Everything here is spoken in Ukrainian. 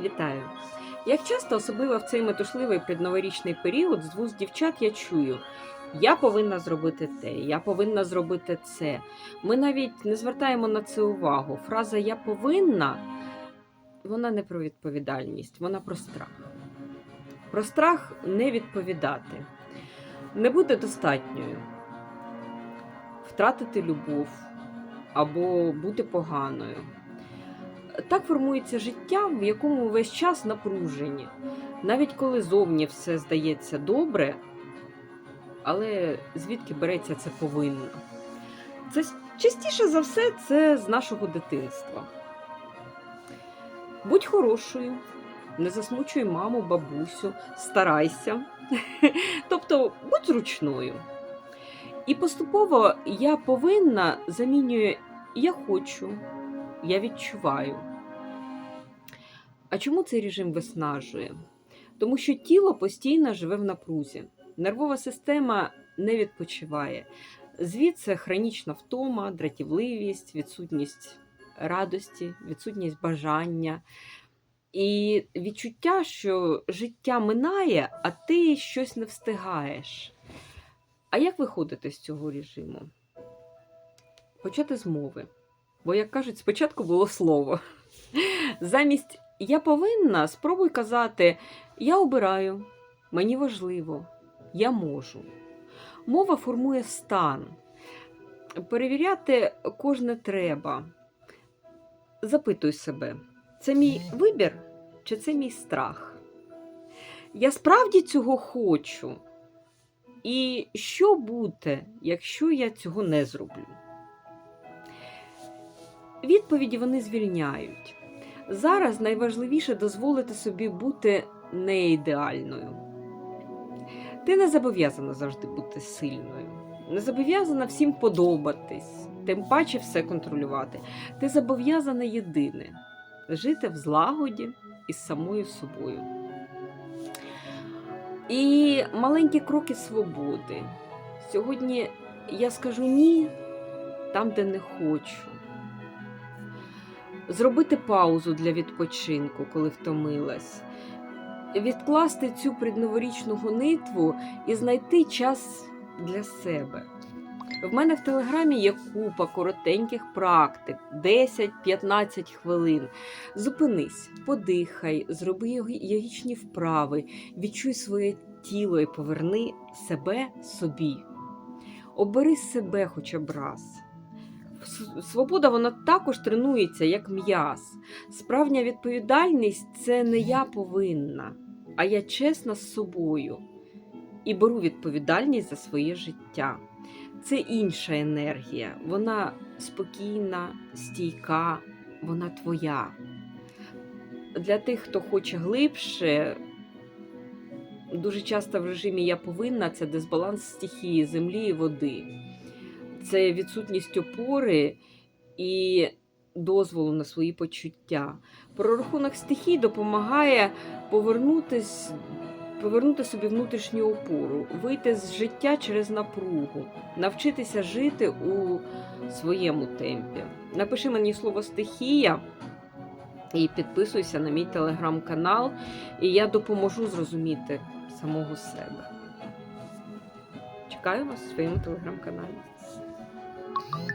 Вітаю! Як часто, особливо в цей метушливий предноворічний період, з вуст дівчат я чую: я повинна зробити те, я повинна зробити це. Ми навіть не звертаємо на це увагу. Фраза Я повинна вона не про відповідальність, вона про страх. Про страх не відповідати, не бути достатньою, втратити любов або бути поганою. Так формується життя, в якому весь час напружені. Навіть коли зовні все здається добре, але звідки береться це повинно? Це частіше за все це з нашого дитинства. Будь хорошою, не засмучуй маму, бабусю, старайся. Тобто будь зручною. І поступово я повинна замінює я хочу, я відчуваю. А чому цей режим виснажує? Тому що тіло постійно живе в напрузі, нервова система не відпочиває. Звідси хронічна втома, дратівливість, відсутність радості, відсутність бажання і відчуття, що життя минає, а ти щось не встигаєш. А як виходити з цього режиму? Почати з мови. Бо, як кажуть, спочатку було слово. Замість я повинна, спробуй казати Я обираю, мені важливо, я можу. Мова формує стан. Перевіряти кожне треба. Запитуй себе, це мій вибір чи це мій страх? Я справді цього хочу. І що буде, якщо я цього не зроблю? Відповіді вони звільняють. Зараз найважливіше дозволити собі бути не ідеальною. Ти не зобов'язана завжди бути сильною, не зобов'язана всім подобатись, тим паче все контролювати. Ти зобов'язана єдине жити в злагоді із самою собою. І маленькі кроки свободи. Сьогодні я скажу ні там, де не хочу. Зробити паузу для відпочинку, коли втомилась, відкласти цю предноворічну гонитву і знайти час для себе. В мене в телеграмі є купа коротеньких практик, 10-15 хвилин. Зупинись, подихай, зроби йогічні вправи, відчуй своє тіло і поверни себе собі. Обери себе хоча б раз. Свобода вона також тренується як м'яз. Справжня відповідальність це не я повинна, а я чесна з собою і беру відповідальність за своє життя. Це інша енергія, вона спокійна, стійка, вона твоя. Для тих, хто хоче глибше, дуже часто в режимі я повинна це дисбаланс стихії землі і води це відсутність опори і дозволу на свої почуття. Прорахунок стихій допомагає повернутись, повернути собі внутрішню опору, вийти з життя через напругу, навчитися жити у своєму темпі. Напиши мені слово стихія. І підписуйся на мій телеграм-канал, і я допоможу зрозуміти самого себе. Чекаю вас у своєму телеграм-каналі.